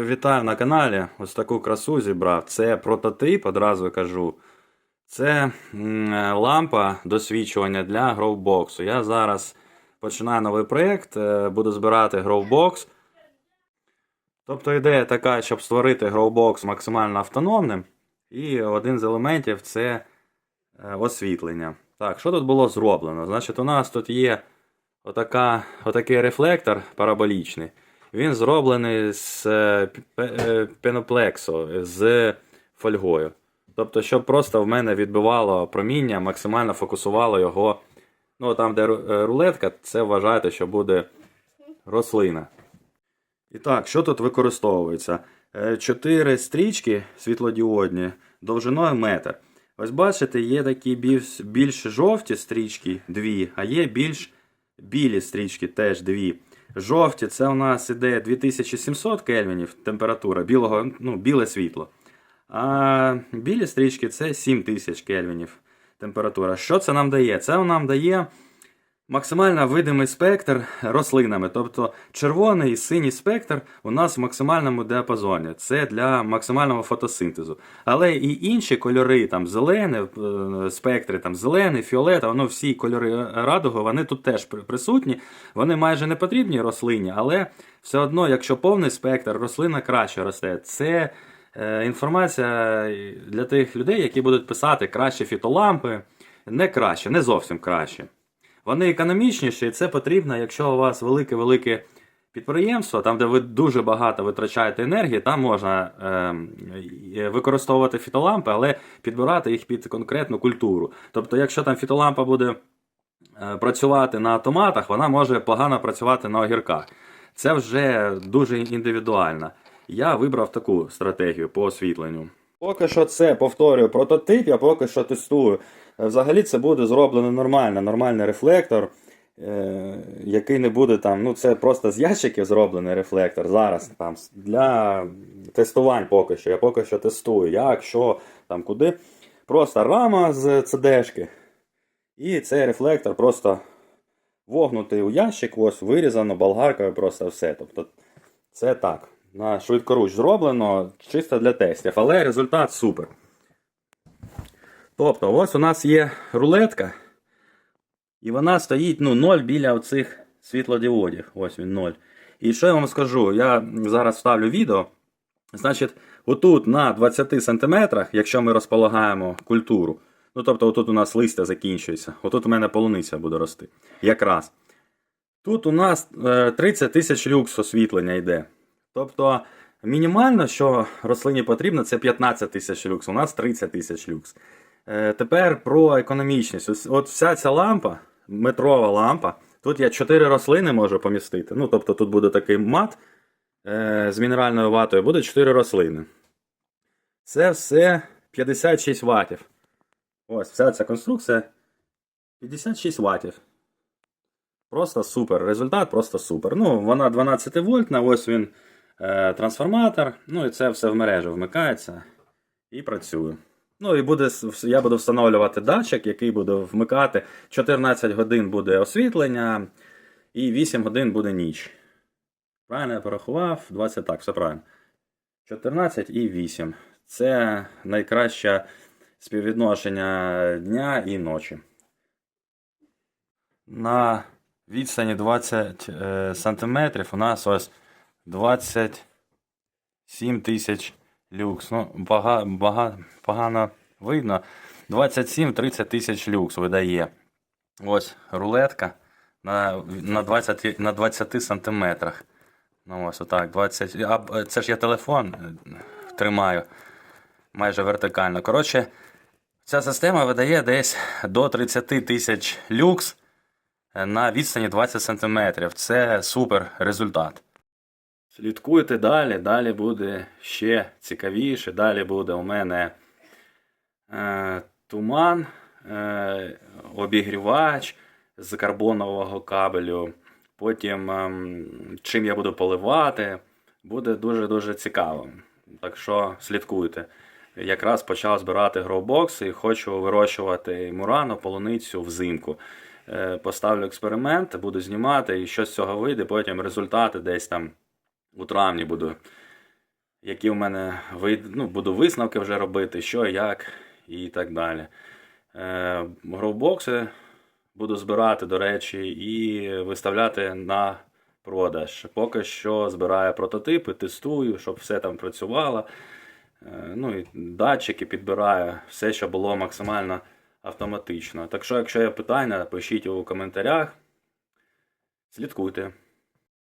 Вітаю на каналі. Ось таку красу зібрав. Це прототип, одразу кажу. Це е, лампа досвідчування для гроубоксу. Я зараз починаю новий проєкт, е, буду збирати гроубокс. Тобто ідея така, щоб створити гроубокс максимально автономним. І один з елементів це е, освітлення. Так, що тут було зроблено? Значить, у нас тут є отака, отакий рефлектор параболічний. Він зроблений з е, е, пеноплексу, з фольгою. Тобто, щоб просто в мене відбивало проміння, максимально фокусувало його. Ну, там, де е, рулетка, це вважайте, що буде рослина. І так, що тут використовується? Е, Чотири стрічки світлодіодні довжиною метр. Ось бачите, є такі більш, більш жовті стрічки, дві, а є більш білі стрічки, теж дві. Жовті це у нас іде 2700 кельвінів температура, білого, ну, біле світло. А білі стрічки це 7000 кельвінів температура. Що це нам дає? Це нам дає максимально видимий спектр рослинами. Тобто червоний і синій спектр у нас в максимальному діапазоні. Це для максимального фотосинтезу. Але і інші кольори, там зелений е, спектри, там зелений, фіолетовий, ну всі кольори радуги, вони тут теж присутні. Вони майже не потрібні рослині, але все одно, якщо повний спектр, рослина краще росте. Це е, інформація для тих людей, які будуть писати краще фітолампи. Не краще, не зовсім краще. Вони економічніші, і це потрібно, якщо у вас велике-велике підприємство, там, де ви дуже багато витрачаєте енергії, там можна е, використовувати фітолампи, але підбирати їх під конкретну культуру. Тобто, якщо там фітолампа буде е, працювати на томатах, вона може погано працювати на огірках. Це вже дуже індивідуально. Я вибрав таку стратегію по освітленню. Поки що це повторюю прототип, я поки що тестую. Е, Взагалі це буде зроблено нормально, нормальний рефлектор, е, який не буде там. Ну, це просто з ящиків зроблений рефлектор. Зараз там для тестувань поки що. Я поки що тестую, як, що, там куди. Просто рама з CD-шки. І цей рефлектор просто вогнутий у ящик, ось вирізано болгаркою, просто все. Тобто це так. На швидкоруч зроблено чисто для тестів, але результат супер. Тобто, ось у нас є рулетка, і вона стоїть ну, 0 біля оцих світлодіодів. Ось він 0. І що я вам скажу? Я зараз вставлю відео. Значить, отут на 20 см, якщо ми розполагаємо культуру, ну тобто, отут у нас листя закінчується, отут у мене полуниця буде рости. Якраз. Тут у нас е, 30 тисяч люкс освітлення йде. Тобто, мінімально, що рослині потрібно, це 15 тисяч люкс. У нас 30 тисяч люкс. Е, Тепер про економічність. Ось, от вся ця лампа, метрова лампа, тут я 4 рослини можу помістити. Ну, тобто тут буде такий мат е, з мінеральною ватою, буде 4 рослини. Це все 56 ватів. Ось вся ця конструкція 56 ватів. Просто супер. Результат просто супер. Ну, вона 12 вольтна, ось він трансформатор. Ну і це все в мережу вмикається і працює. Ну і буде, я буду встановлювати датчик, який буде вмикати. 14 годин буде освітлення, і 8 годин буде ніч. Правильно я порахував? 20 так, все правильно. 14 і 8. Це найкраще співвідношення дня і ночі. На відстані 20 е, сантиметрів у нас ось 27 тисяч люкс. Ну, бага, бага, погано видно. 27-30 тисяч люкс видає. Ось рулетка на, на, 20, на 20 сантиметрах. Ну, ось отак. 20, а, е, це ж я телефон е, тримаю майже вертикально. Коротше, ця система видає десь до 30 тисяч люкс на відстані 20 см. Це супер результат. Слідкуйте далі, далі буде ще цікавіше. Далі буде у мене е, туман, е, обігрівач з карбонового кабелю. Потім ем, чим я буду поливати. Буде дуже-дуже цікаво. Так що слідкуйте. Якраз почав збирати гроубокс і хочу вирощувати мурану, полуницю взимку. Е, Поставлю експеримент, буду знімати, і що з цього вийде, потім результати десь там у травні буду які в мене ну, буду висновки вже робити, що, як і так далі. Е, гровбокси буду збирати, до речі, і виставляти на продаж. Поки що збираю прототипи, тестую, щоб все там працювало. Е, Ну і датчики підбираю, все, що було максимально автоматично. Так що, якщо є питання, пишіть у коментарях. Слідкуйте.